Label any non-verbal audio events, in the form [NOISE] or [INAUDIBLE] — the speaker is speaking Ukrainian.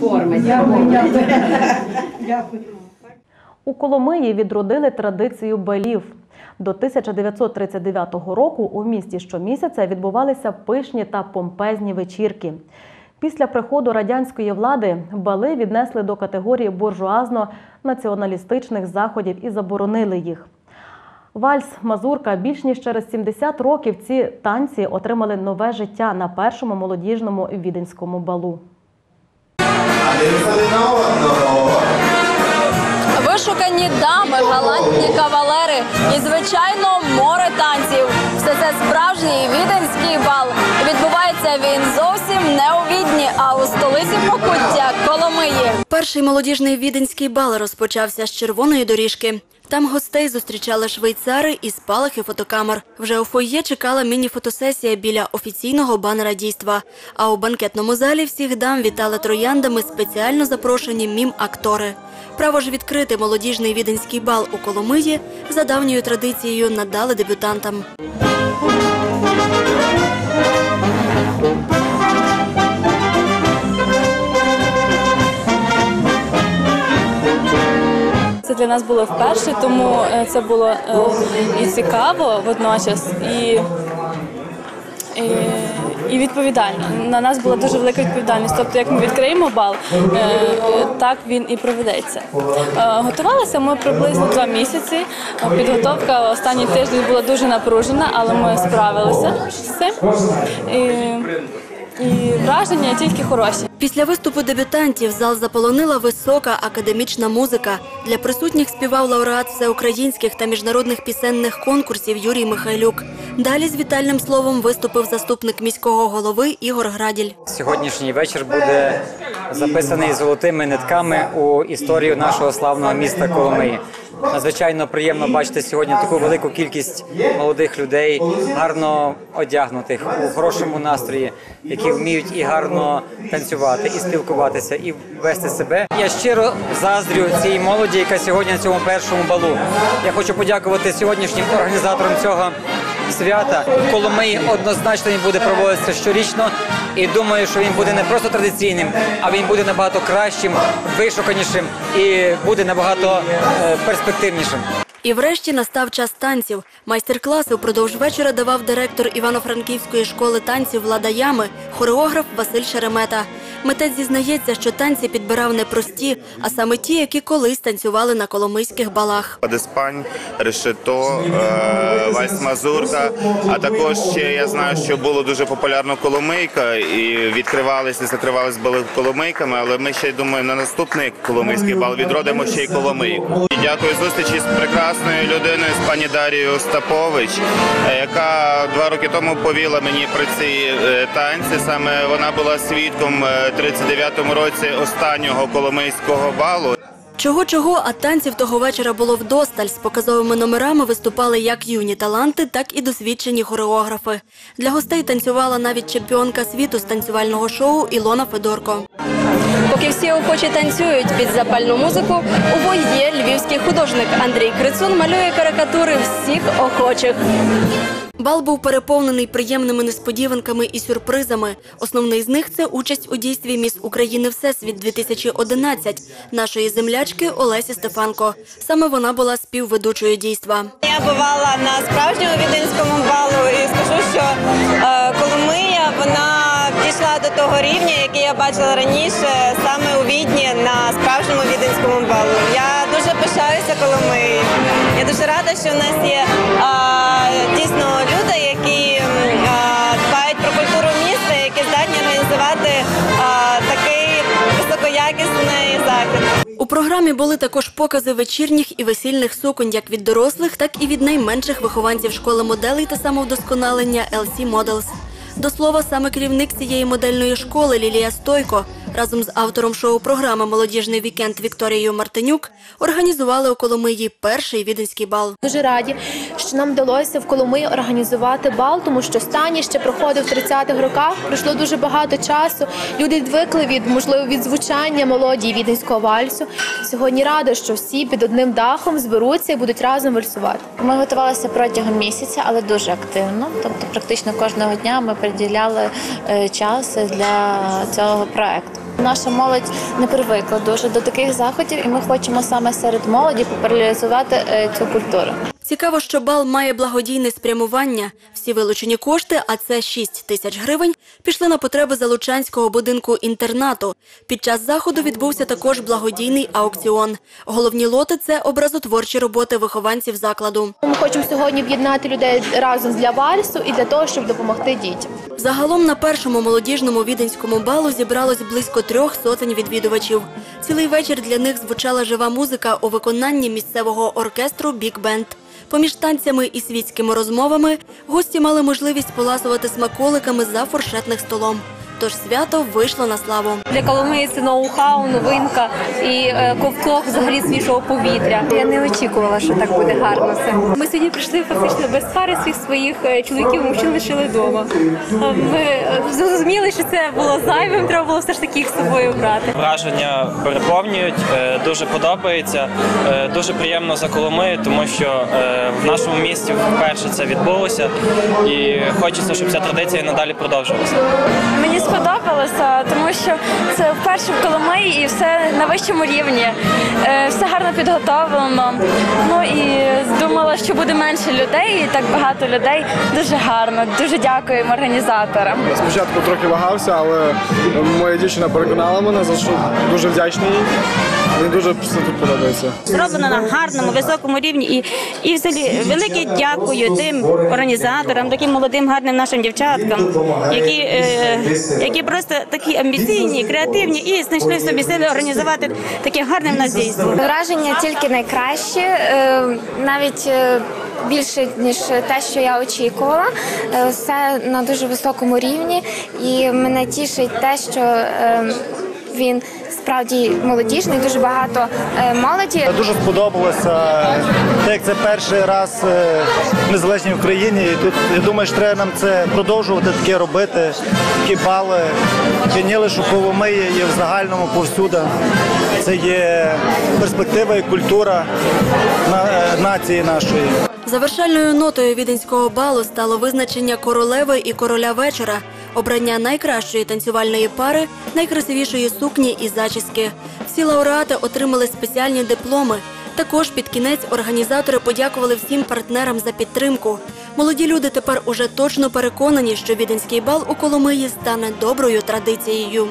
Форма. [LAUGHS] Дякую. У Коломиї відродили традицію балів. До 1939 року у місті щомісяця відбувалися пишні та помпезні вечірки. Після приходу радянської влади бали віднесли до категорії буржуазно-націоналістичних заходів і заборонили їх. Вальс, мазурка більш ніж через 70 років ці танці отримали нове життя на першому молодіжному віденському балу. Вишукані дами, галантні кавалери і, звичайно, море танців. Все це справжній віденський бал. Відбувається він зовсім не у Відні, а у столиці Покуття Коломиї. Перший молодіжний віденський бал розпочався з червоної доріжки. Там гостей зустрічали швейцари і спалахи фотокамер. Вже у фойє чекала міні-фотосесія біля офіційного банера дійства. А у банкетному залі всіх дам вітали трояндами спеціально запрошені мім-актори. Право ж відкрити молодіжний віденський бал у Коломиї за давньою традицією надали дебютантам. Для нас було вперше, тому е, це було е, і цікаво водночас, і, і, відповідально. На нас була дуже велика відповідальність. Тобто, як ми відкриємо бал, е, так він і проведеться. Готувалися ми приблизно два місяці. Підготовка останній тиждень була дуже напружена, але ми справилися з цим. І, і враження тільки хороші. Після виступу дебютантів зал заполонила висока академічна музика. Для присутніх співав лауреат всеукраїнських та міжнародних пісенних конкурсів Юрій Михайлюк. Далі з вітальним словом виступив заступник міського голови Ігор Граділь. Сьогоднішній вечір буде записаний золотими нитками у історію нашого славного міста Коломиї. Надзвичайно приємно бачити сьогодні таку велику кількість молодих людей, гарно одягнутих у хорошому настрої, які вміють і гарно танцювати, і спілкуватися, і вести себе. Я щиро заздрю цій молоді, яка сьогодні на цьому першому балу. Я хочу подякувати сьогоднішнім організаторам цього свята. В Коломиї однозначно він буде проводитися щорічно. І думаю, що він буде не просто традиційним, а він буде набагато кращим, вишуканішим і буде набагато е, перспективнішим. І врешті настав час танців. Майстер-класи впродовж вечора давав директор Івано-Франківської школи танців Влада Ями, хореограф Василь Шеремета. Митець зізнається, що танці підбирав не прості, а саме ті, які колись танцювали на коломийських балах. Падеспань, решето, е, вальс мазурка. А також ще я знаю, що було дуже популярно коломийка, і відкривалися і закривалися бали коломийками. Але ми ще думаю, на наступний коломийський бал відродимо ще й коломийку. Дякую зустрічі з прекрасною людиною, з пані Дарією Остапович, е, яка два роки тому повіла мені про ці е, танці. Саме вона була свідком 39-му році останнього коломийського балу. Чого-чого, а танців того вечора було вдосталь. З показовими номерами виступали як юні таланти, так і досвідчені хореографи. Для гостей танцювала навіть чемпіонка світу з танцювального шоу Ілона Федорко. Поки всі охочі танцюють під запальну музику, у войє львівський художник Андрій Крицун малює карикатури всіх охочих. Бал був переповнений приємними несподіванками і сюрпризами. Основний з них це участь у дійстві Міс України Всесвіт 2011 нашої землячки Олесі Стефанко. Саме вона була співведучою дійства. Я бувала на справжньому віденському балу і скажу, що е, Коломия вона дійшла до того рівня, який я бачила раніше, саме у Відні на справжньому віденському балу. Я дуже пишаюся Коломиєю. Я дуже рада, що в нас є е, У програмі були також покази вечірніх і весільних суконь як від дорослих, так і від найменших вихованців школи моделей та самовдосконалення LC Models. До слова, саме керівник цієї модельної школи Лілія Стойко разом з автором шоу-програми Молодіжний вікенд Вікторією Мартинюк організували у Коломиї перший віденський бал. Дуже раді, що нам вдалося в Коломиї організувати бал, тому що останній ще проходив в 30-х роках. Пройшло дуже багато часу. Люди відвикли від можливо від звучання мелодії віденського вальсу. Сьогодні рада, що всі під одним дахом зберуться і будуть разом вальсувати. Ми готувалися протягом місяця, але дуже активно. Тобто, практично кожного дня ми приділяли е, час для цього проекту. Наша молодь не привикла дуже до таких заходів, і ми хочемо саме серед молоді популяризувати е, цю культуру. Цікаво, що бал має благодійне спрямування. Всі вилучені кошти, а це 6 тисяч гривень, пішли на потреби Залучанського будинку інтернату. Під час заходу відбувся також благодійний аукціон. Головні лоти це образотворчі роботи вихованців закладу. Ми хочемо сьогодні об'єднати людей разом для вальсу і для того, щоб допомогти дітям. Загалом на першому молодіжному віденському балу зібралось близько трьох сотень відвідувачів. Цілий вечір для них звучала жива музика у виконанні місцевого оркестру Бік Бенд. Поміж танцями і світськими розмовами гості мали можливість поласувати смаколиками за фуршетних столом. Тож свято вийшло на славу. Для Коломиї це ноу-хау, новинка і е, ковток взагалі свіжого повітря. Я не очікувала, що так буде гарно все. Ми сьогодні прийшли фактично без пари всіх своїх е, чоловіків, мужчин лишили вдома. Е, Ми зрозуміли, що це було зайвим, треба було все ж таки їх з собою брати. Враження переповнюють, дуже подобається. Дуже приємно за Коломию, тому що в нашому місті вперше це відбулося, і хочеться, щоб ця традиція надалі продовжувалася. Мені сподобалося, тому що це вперше в Коломиї і все на вищому рівні. Е, Все гарно підготовлено. Ну і думала, що буде менше людей, і так багато людей. Дуже гарно. Дуже дякуємо організаторам. Спочатку трохи вагався, але моя дівчина переконала мене, за що дуже вдячний. Мені дуже все тут подобається. Зроблено на гарному, високому рівні. І, і взагалі велике дякую тим організаторам, таким молодим, гарним нашим дівчаткам, які, е, які просто такі амбіційні, креативні і знайшли в собі сили організувати таке гарне в нас дійство. Враження тільки найкраще, е, навіть е, більше ніж те, що я очікувала. Е, Все на дуже високому рівні, і мене тішить те, що е, він справді молодіжний, дуже багато е, молоді. Дуже сподобалося, так як це перший раз е, в незалежній Україні. І тут я думаю, що треба нам це продовжувати таке робити, такі бали. Чи не лише у Коломиї і в загальному повсюди. Це є перспектива і культура на- е, нації нашої. Завершальною нотою віденського балу стало визначення королеви і короля вечора, обрання найкращої танцювальної пари, найкрасивішої сукні і зачіски. Всі лауреати отримали спеціальні дипломи. Також під кінець організатори подякували всім партнерам за підтримку. Молоді люди тепер уже точно переконані, що віденський бал у Коломиї стане доброю традицією.